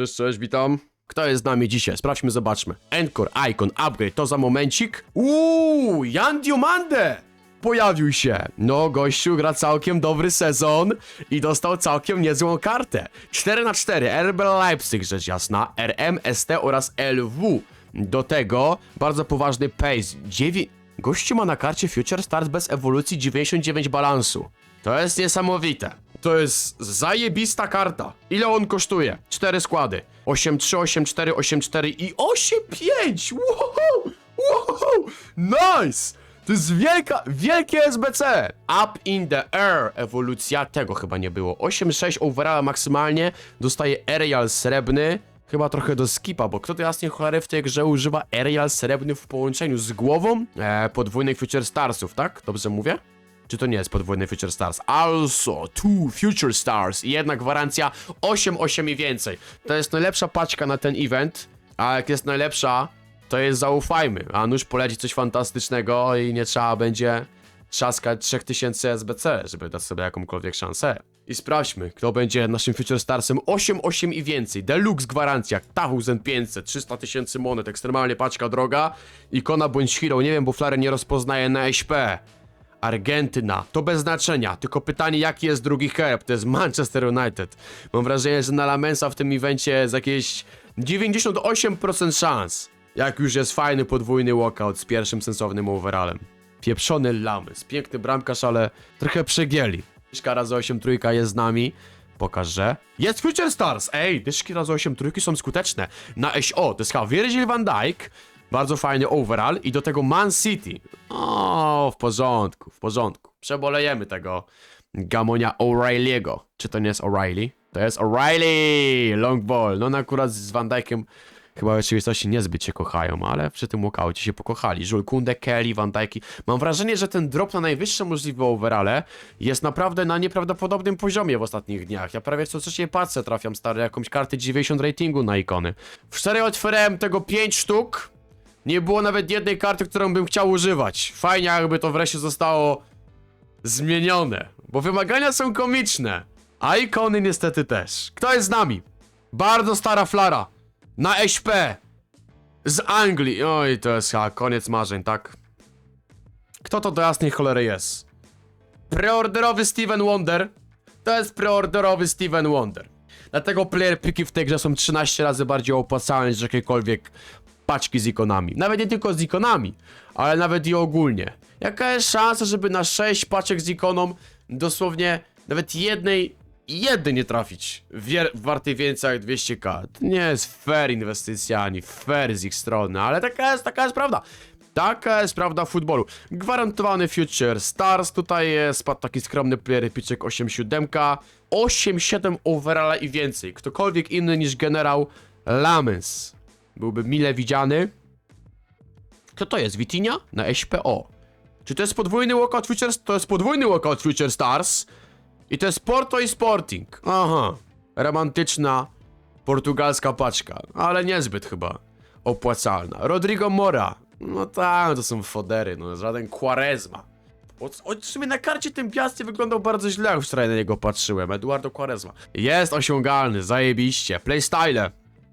Cześć, cześć, witam. Kto jest z nami dzisiaj? Sprawdźmy, zobaczmy. Encore, Icon, Upgrade, to za momencik. Uuu, Jan Diomande! Pojawił się. No, gościu gra całkiem dobry sezon i dostał całkiem niezłą kartę. 4 na 4 RB Leipzig, rzecz jasna, RMST oraz LW. Do tego bardzo poważny pace. 9... Gościu ma na karcie Future Stars bez ewolucji 99 balansu. To jest niesamowite. To jest zajebista karta. Ile on kosztuje? Cztery składy. 8-3, 8-4, 8-4 i 8-5! Wow! Wow! Nice! To jest wielka, wielkie SBC! Up in the air! Ewolucja tego chyba nie było. 8-6 overalla maksymalnie. Dostaje aerial srebrny. Chyba trochę do skipa, bo kto to jasnie cholery w tej grze używa aerial srebrny w połączeniu z głową e, podwójnych Future Starsów, tak? Dobrze mówię? Czy to nie jest podwójny Future Stars? Also, two Future Stars i jedna gwarancja 8, 8 i więcej. To jest najlepsza paczka na ten event, a jak jest najlepsza, to jest zaufajmy. A nuż poleci coś fantastycznego i nie trzeba będzie trzaskać 3000 SBC, żeby dać sobie jakąkolwiek szansę. I sprawdźmy, kto będzie naszym Future Starsem 8, 8 i więcej. Deluxe gwarancja, Tahuzen 500, 300 tysięcy monet, ekstremalnie paczka droga. Ikona bądź hero, nie wiem, bo Flary nie rozpoznaje na SP. Argentyna, to bez znaczenia, tylko pytanie jaki jest drugi herb, to jest Manchester United. Mam wrażenie, że na Lamensa w tym evencie jest jakieś 98% szans. Jak już jest fajny podwójny walkout z pierwszym sensownym overallem. Pieprzony Lamens, piękny bramkarz, ale trochę przegieli. Dyszka razy 8 trójka jest z nami. Pokaż, że jest Future Stars! Ej, dyszki razy 8 trójki są skuteczne. Na SO, to jest Virgil van Dijk, bardzo fajny overall i do tego Man City. O, w porządku, w porządku. Przebolejemy tego Gamonia O'Reilly'ego. Czy to nie jest O'Reilly? To jest O'Reilly! Long ball. No, no akurat z Van Dijkiem chyba rzeczywistości niezbyt się kochają, ale przy tym walkoutie się pokochali. Jules Kunde, Kelly, Van Dijki. Mam wrażenie, że ten drop na najwyższe możliwe overale jest naprawdę na nieprawdopodobnym poziomie w ostatnich dniach. Ja prawie co trzeciej patrzę trafiam stare jakąś kartę 90 ratingu na ikony. W cztery otworzyłem tego 5 sztuk. Nie było nawet jednej karty, którą bym chciał używać. Fajnie, jakby to wreszcie zostało zmienione, bo wymagania są komiczne, a ikony niestety też. Kto jest z nami? Bardzo stara flara. Na SP. Z Anglii. Oj, to jest chyba koniec marzeń, tak? Kto to do jasnej cholery jest? Preorderowy Steven Wonder. To jest preorderowy Steven Wonder. Dlatego player piki w tej grze są 13 razy bardziej opłacalne niż jakiekolwiek paczki z ikonami. Nawet nie tylko z ikonami, ale nawet i ogólnie. Jaka jest szansa, żeby na 6 paczek z ikoną dosłownie nawet jednej, jednej nie trafić wier- wartej więcej jak 200k? To nie jest fair inwestycja, ani fair z ich strony, ale taka jest, taka jest prawda. Taka jest prawda futbolu. Gwarantowany Future Stars, tutaj jest spadł taki skromny player piczek 8-7, 8-7 overalla i więcej. Ktokolwiek inny niż generał Lamens byłby mile widziany. Kto to jest? Witinia? Na SPO. Czy to jest podwójny walkout Future? To jest podwójny walkout Future Stars. I to jest Porto i Sporting. Aha. Romantyczna portugalska paczka, ale niezbyt chyba opłacalna. Rodrigo Mora. No tak, to są fodery, no żaden Quaresma. O, o, w sumie na karcie ten Piasty wyglądał bardzo źle, już wczoraj na niego patrzyłem. Eduardo Quaresma. Jest osiągalny, zajebiście. Playstyle.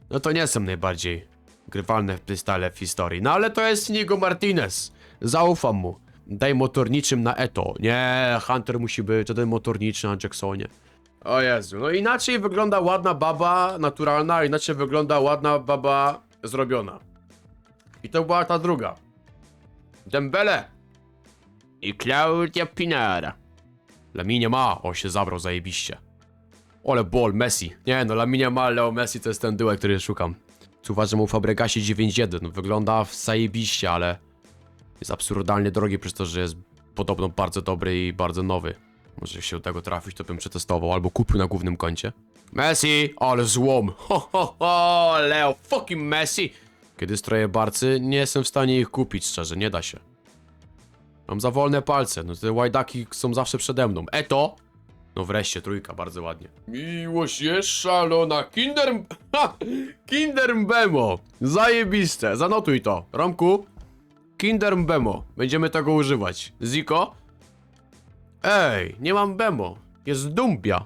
No to nie są najbardziej grywalne playstyle w historii. No ale to jest Nigo Martinez. Zaufam mu. Daj motorniczym na Eto. Nie, Hunter musi być, to ten motorniczy na Jacksonie. O Jezu, no inaczej wygląda ładna baba naturalna, a inaczej wygląda ładna baba zrobiona. I to była ta druga. Dembele. I Claudia Pinara. Laminie ma. O, się zabrał zajebiście. Ole ball, Messi. Nie no, Laminie ma, Leo Messi to jest ten duet, który szukam. Tu uważam u Fabregasie 9.1. No, Wygląda zajebiście, ale jest absurdalnie drogi przez to, że jest podobno bardzo dobry i bardzo nowy. Może się do tego trafić, to bym przetestował, albo kupił na głównym koncie. Messi, ale złom. Ho, ho, ho, Leo fucking Messi. Kiedy stroję barcy, nie jestem w stanie ich kupić, szczerze, nie da się. Mam za wolne palce, no te łajdaki są zawsze przede mną. Eto! No wreszcie, trójka, bardzo ładnie. Miłość jest szalona, Kinder... Ha! Kinder Mbemo! Zajebiste, zanotuj to. Romku, Kinder Mbemo. Będziemy tego używać. Ziko? Ej, nie mam Bemo. Jest Dumbia.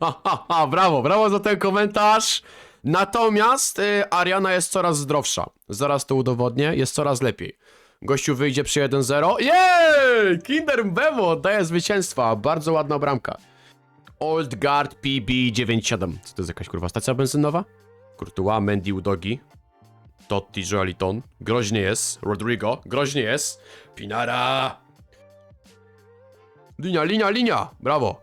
Ha, ha, ha, brawo, brawo za ten komentarz. Natomiast y, Ariana jest coraz zdrowsza. Zaraz to udowodnię, jest coraz lepiej. Gościu wyjdzie przy 1-0. Jej! Kinder Bewo daje zwycięstwa. Bardzo ładna bramka. Old Guard PB97. Co to jest jakaś kurwa stacja benzynowa? Courtois, Mendy, Udogi. Totti, Joaliton. Groźnie jest. Rodrigo. Groźnie jest. Pinara. Linia, linia, linia. Brawo.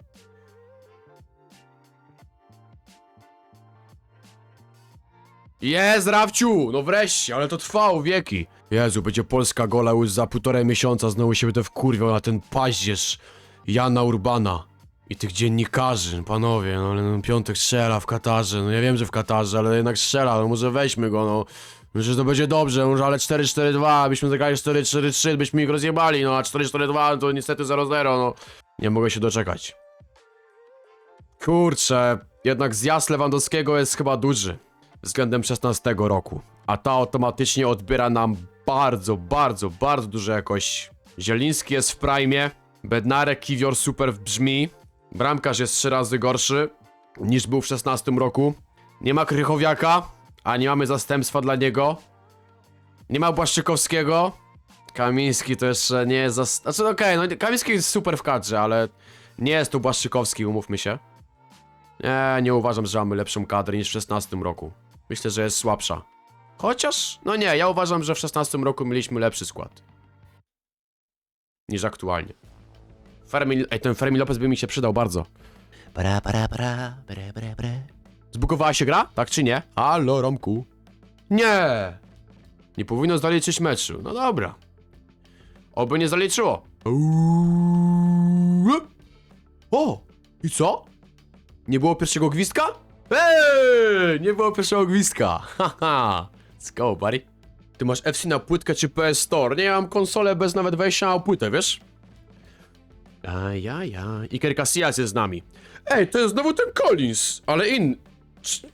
Jest, Rafciu! No wreszcie, ale to trwało wieki. Jezu, będzie polska gola już za półtorej miesiąca. Znowu się będę wkurwiał na ten paździerz Jana Urbana. I tych dziennikarzy, panowie, no ale no, piątek strzela w Katarze. No ja wiem, że w Katarze, ale jednak strzela, no może weźmy go, no. Myślę, że to będzie dobrze, może ale 4-4-2, byśmy zagrali 4-4-3, byśmy ich rozjebali, no a 4-4-2 to niestety 0-0, no. Nie mogę się doczekać. Kurczę, jednak zjazd Lewandowskiego jest chyba duży względem 16 roku. A ta automatycznie odbiera nam bardzo, bardzo, bardzo dużo jakości. Zieliński jest w prime, Bednarek, Kiwior super brzmi, bramkarz jest trzy razy gorszy niż był w 16 roku. Nie ma Krychowiaka, a nie mamy zastępstwa dla niego. Nie ma Błaszczykowskiego. Kamiński to jeszcze nie jest zas... Znaczy okej, no Kamiński jest super w kadrze, ale nie jest tu Błaszczykowski, umówmy się. Nie, nie uważam, że mamy lepszą kadrę niż w 16 roku. Myślę, że jest słabsza. Chociaż, no nie, ja uważam, że w 16 roku mieliśmy lepszy skład. Niż aktualnie. Fermi, ej, ten Fermi Lopez by mi się przydał bardzo. Para, para, para, bre, bre, bre. Zbugowała się gra? Tak czy nie? Halo, Romku. Nie! Nie powinno zaliczyć meczu. No dobra. Oby nie zaliczyło. O! I co? Nie było pierwszego gwizdka? Eee! Nie było pierwszego gwizdka. Haha. Let's go, buddy. Ty masz FC na płytkę czy PS Store? Nie, ja mam konsolę bez nawet wejścia na płytę, wiesz? Ajaja. Iker Casillas jest z nami. Ej, to jest znowu ten Collins, ale in... Cz-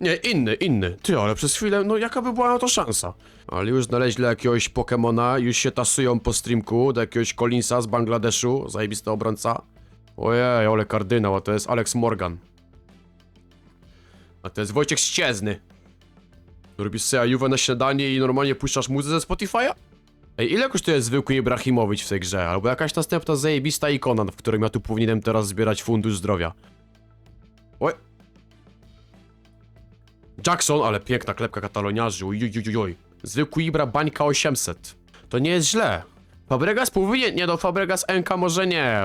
Nie, inny, inny. Ty, ale przez chwilę, no jaka by była na to szansa? Ale już znaleźli jakiegoś Pokemona, już się tasują po streamku do jakiegoś Collinsa z Bangladeszu, zajebisty obrońca. Ojej, ale kardynał, a to jest Alex Morgan. A to jest Wojciech Ściezny. Robisz sobie Juve na śniadanie i normalnie puszczasz muzykę ze Spotify'a? Ej, ile kosztuje zwykły Ibrahimowicz w tej grze? Albo jakaś następna zajebista ikona, w którym ja tu powinienem teraz zbierać fundusz zdrowia. Oj. Jackson, ale piękna klepka kataloniarzy, ojojojoj. Zwykły Ibra, bańka 800. To nie jest źle. Fabregas powinien, nie no, Fabregas NK może nie.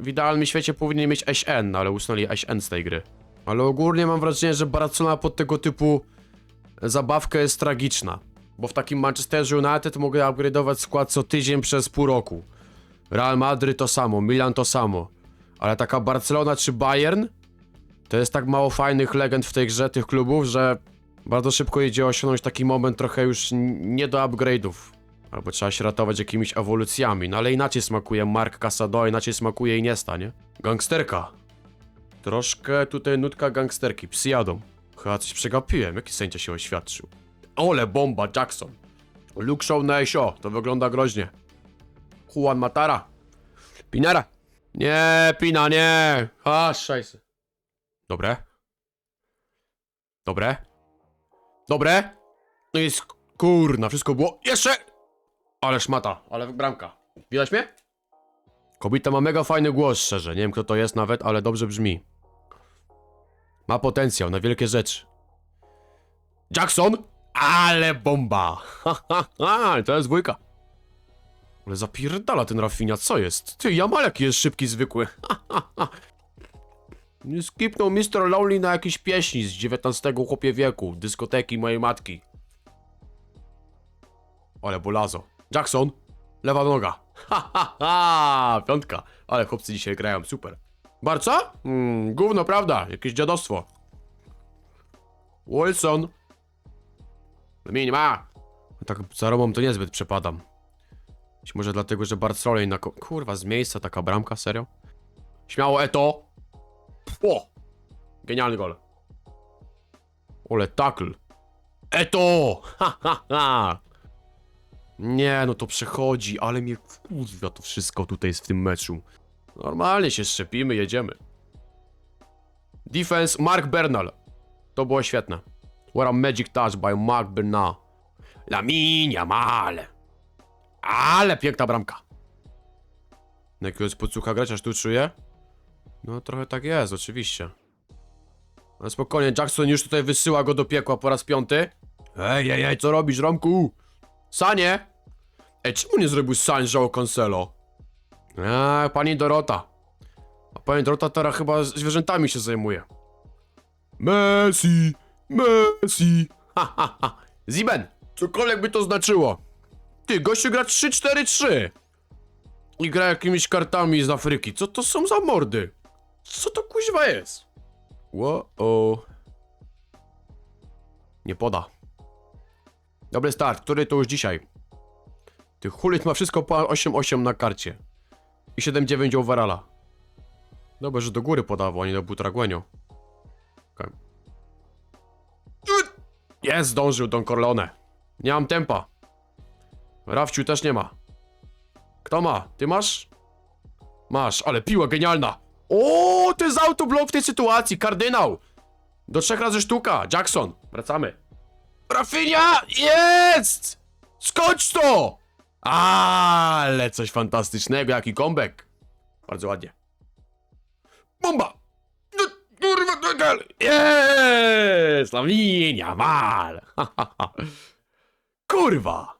W idealnym świecie powinien mieć SN, ale usunęli SN z tej gry. Ale ogólnie mam wrażenie, że Barcelona pod tego typu zabawkę jest tragiczna. Bo w takim Manchesterze United mogę upgrade'ować skład co tydzień przez pół roku. Real Madryt to samo, Milan to samo. Ale taka Barcelona czy Bayern to jest tak mało fajnych legend w tej grze, tych klubów, że bardzo szybko idzie osiągnąć taki moment trochę już nie do upgrade'ów. Albo trzeba się ratować jakimiś ewolucjami, no ale inaczej smakuje Mark Casado, inaczej smakuje Iniesta, nie? Gangsterka. Troszkę tutaj nutka gangsterki, psy jadą. Chyba coś przegapiłem, jaki sędzia się oświadczył. Ole bomba, Jackson. Luke Shaw na to wygląda groźnie. Juan Matara. Pinara. Nie, Pina, nie. A, szajsy. Dobre. Dobre. Dobre. No jest, kurna, wszystko było. Jeszcze! Ale szmata, ale bramka. Widać mnie? Kobieta ma mega fajny głos, szczerze. Nie wiem kto to jest nawet, ale dobrze brzmi. Ma potencjał na wielkie rzeczy. Jackson! Ale bomba! Ha, ha, ha, to jest dwójka. Ale zapierdala ten Rafinha, co jest? Ty, Jamalek jest szybki, zwykły. Ha. Nie skipnął Mr. Lonely na jakieś pieśni z XIX chłopie wieku, dyskoteki mojej matki. Ale bolazo. Jackson! Lewa noga. Ha, ha, ha! Piątka. Ale chłopcy dzisiaj grają, super. Barca? Mm, gówno, prawda? Jakieś dziadostwo. Wilson. Mnie nie ma. Tak za Romą to niezbyt przepadam. Być może dlatego, że Barcelona na... Kurwa, z miejsca taka bramka, serio? Śmiało, Eto! O! Genialny gol. Ole, tackle. Eto! Ha, ha, ha! Nie, no to przechodzi, ale mnie kurwa to wszystko tutaj jest w tym meczu. Normalnie się szczepimy, jedziemy. Defense, Mark Bernal. To było świetne. What a magic touch by Mark Bernard. Laminia male. Ale piękna bramka. Jakiegoś podsłucha grać, aż tu czuję? No trochę tak jest, oczywiście. Ale spokojnie, Jackson już tutaj wysyła go do piekła po raz piąty. Ej, ej, ej, co robisz, Romku? Sanie? Ej, czemu nie zrobił San João Cancelo? Eee, pani Dorota. A pani Dorota teraz chyba zwierzętami się zajmuje. Messi! Messi! Ha, ha, ha. Ziben! Cokolwiek by to znaczyło. Ty, gościu gra 3-4-3. I gra jakimiś kartami z Afryki. Co to są za mordy? Co to kuźwa jest? Wo-o. Nie poda. Dobry start. Który to już dzisiaj? Ty Hulit ma wszystko po 8-8 na karcie. I 7-9 overalla. Dobrze, że do góry podawał, a nie do Butraguenio. Okay. Jest, zdążył Don Corleone. Nie mam tempa. Rafciu też nie ma. Kto ma? Ty masz? Masz, ale piła genialna. O, to jest autoblok w tej sytuacji. Kardynał. Do trzech razy sztuka. Jackson. Wracamy. Rafinha! Jest! Skocz to! Ale coś fantastycznego, jaki comeback. Bardzo ładnie. Bomba! No, Kurwa, no, Jest! Lawinia, mal! Kurwa!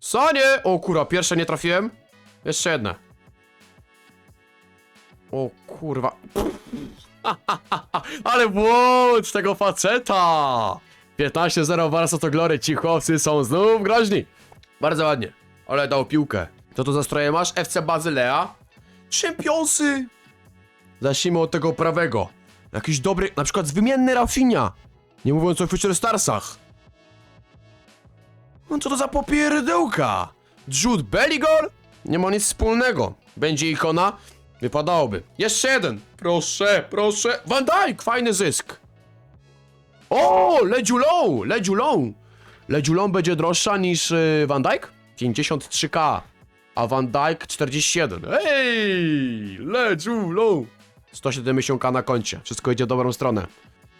Sanie! O kurwa, pierwsze nie trafiłem. Jeszcze jedne. O kurwa. Ale błąd tego faceta! 15-0 Warsa to Glory, ci chłopcy są znów groźni. Bardzo ładnie. Ale dał piłkę. Co to za stroje masz? FC Bazylea? Czempionsy! Zacznijmy od tego prawego. Jakiś dobry, na przykład wymienny Rafinha. Nie mówiąc o Future Starsach. No co to za popierdełka? Jude Belligor? Nie ma nic wspólnego. Będzie ikona? Wypadałoby. Jeszcze jeden. Proszę, proszę. Van Dijk, fajny zysk. O, Ledziulą, Ledziulą. Ledziulą będzie droższa niż y, Van Dijk? 53k. A Van Dijk 41. Ej, Ledziulą. 170k na koncie. Wszystko idzie w dobrą stronę.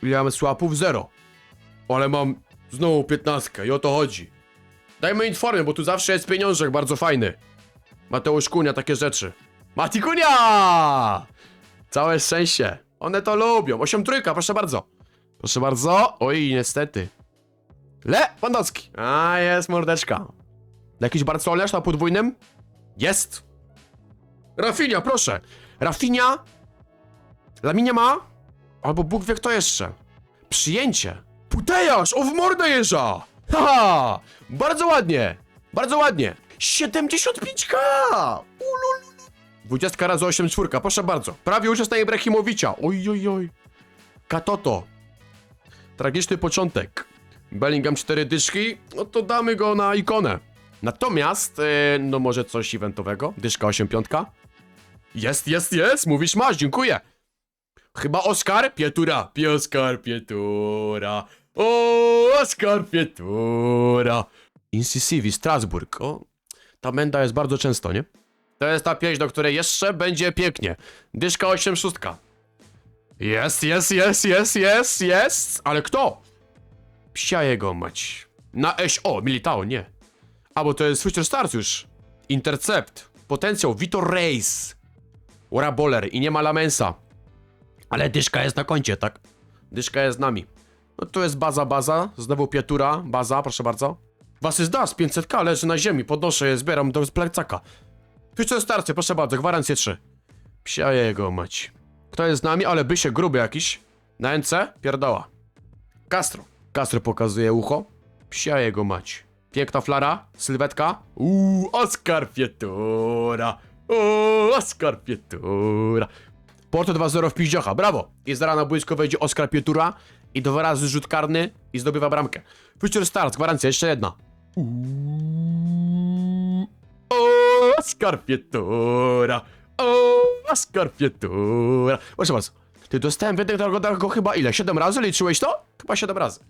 Mamy słapów? Zero. Ale mam znowu 15 i o to chodzi. Dajmy informę, bo tu zawsze jest pieniążek bardzo fajny. Mateusz Kunia, takie rzeczy. Mati Kunia! Całe szczęście. One to lubią. 8 trójka, proszę bardzo. Proszę bardzo. Oj, niestety. Le, Pandowski. A, jest mordeczka. Jakiś Barcoliarz na podwójnym? Jest. Rafinia, proszę. Rafinia. Laminia ma? Albo Bóg wie kto jeszcze. Przyjęcie. Putejasz, o w mordę jeża. Haha, bardzo ładnie. Bardzo ładnie. 75k. Ululu. 20 razy 8 czwórka, proszę bardzo. Prawie już jest na Ibrahimowicza. Oj, oj, oj. Katoto. Tragiczny początek. Bellingham 4 dyszki, no to damy go na ikonę. Natomiast, e, no może coś eventowego. Dyszka 8 piątka. Jest, jest, jest, mówisz masz, dziękuję. Chyba Oskar Pietura. Pioskar Pietura. O, Oskar Pietura. Incisivi, Strasburg. O, ta menda jest bardzo często, nie? To jest ta pieśń, do której jeszcze będzie pięknie. Dyszka 8 szóstka. Jest, jest, jest, jest, jest, jest. Ale kto? Psia jego mać. Na eś. O, Militao, nie. A, bo to jest Future Stars już. Intercept. Potencjał. Vitor Reis. Ora Boller i nie ma Lamensa. Ale dyszka jest na koncie, tak? Dyszka jest z nami. No tu jest baza, baza. Znowu Pietura. Baza, proszę bardzo. Was jest das, 500k leży na ziemi. Podnoszę je, zbieram do plecaka. Future Starsy, proszę bardzo, gwarancję 3. Psia jego mać. Kto jest z nami? Ale by się gruby jakiś. Na NC? Pierdoła. Castro. Castro pokazuje ucho. Psia jego mać. Piękna flara. Sylwetka. Uuu, Oskar Pietura. Uuu, Oskar Pietura. Porto 2-0 w piździocha, brawo. I zaraz na boisko wejdzie Oskar Pietura. I dwa razy rzut karny i zdobywa bramkę. Future Stars, gwarancja, jeszcze jedna. Uuu, Oskar Pietura. Oskar Pietura. Proszę bardzo. Ty dostałem wydech tego, tego chyba ile? 7 razy? Liczyłeś to? Chyba 7 razy.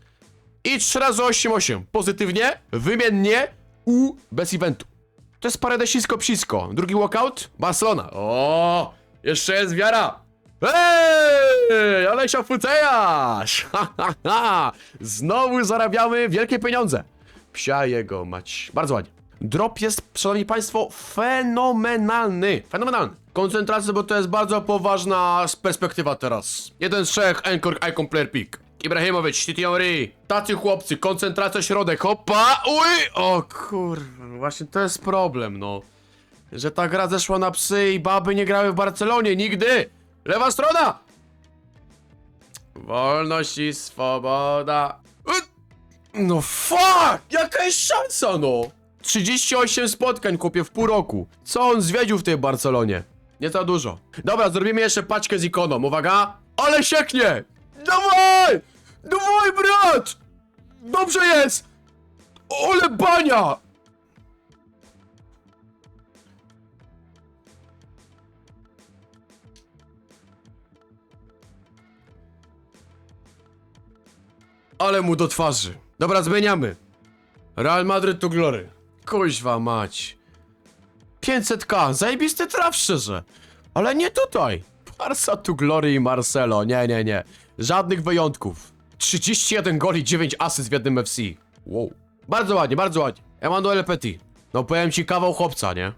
I 3 razy 8-8. Pozytywnie, wymiennie, u, bez eventu. To jest parę desisko psisko. Drugi walkout? Barcelona. O, jeszcze jest wiara. Ej, Alesia Fucejasz! Znowu zarabiamy wielkie pieniądze. Psia jego mać. Bardzo ładnie. Drop jest, szanowni państwo, fenomenalny. Fenomenalny. Koncentracja, bo to jest bardzo poważna perspektywa teraz. Jeden z trzech, Encore Icon Player Pick. Ibrahimowicz, Titi Henry. Tacy chłopcy, koncentracja środek, hopa, uj! O kurwa, właśnie to jest problem, no. Że ta gra zeszła na psy i baby nie grały w Barcelonie, nigdy! Lewa strona! Wolność i swoboda. No fuck! Jaka jest szansa, no! 38 spotkań kupię w pół roku. Co on zwiedził w tej Barcelonie? Nie za dużo. Dobra, zrobimy jeszcze paczkę z ikoną. Uwaga! Ale sieknie! Dawaj! Dawaj, brat! Dobrze jest! Ole bania! Ale mu do twarzy. Dobra, zmieniamy. Real Madrid to glory. Kuźwa mać. 500k, zajebisty traf szczerze. Ale nie tutaj. Barca tu glory i Marcelo, nie, nie, nie. Żadnych wyjątków. 31 goli, 9 asyst w jednym FC. Wow. Bardzo ładnie, bardzo ładnie. Emmanuel Petit. No powiem ci kawał chłopca, nie?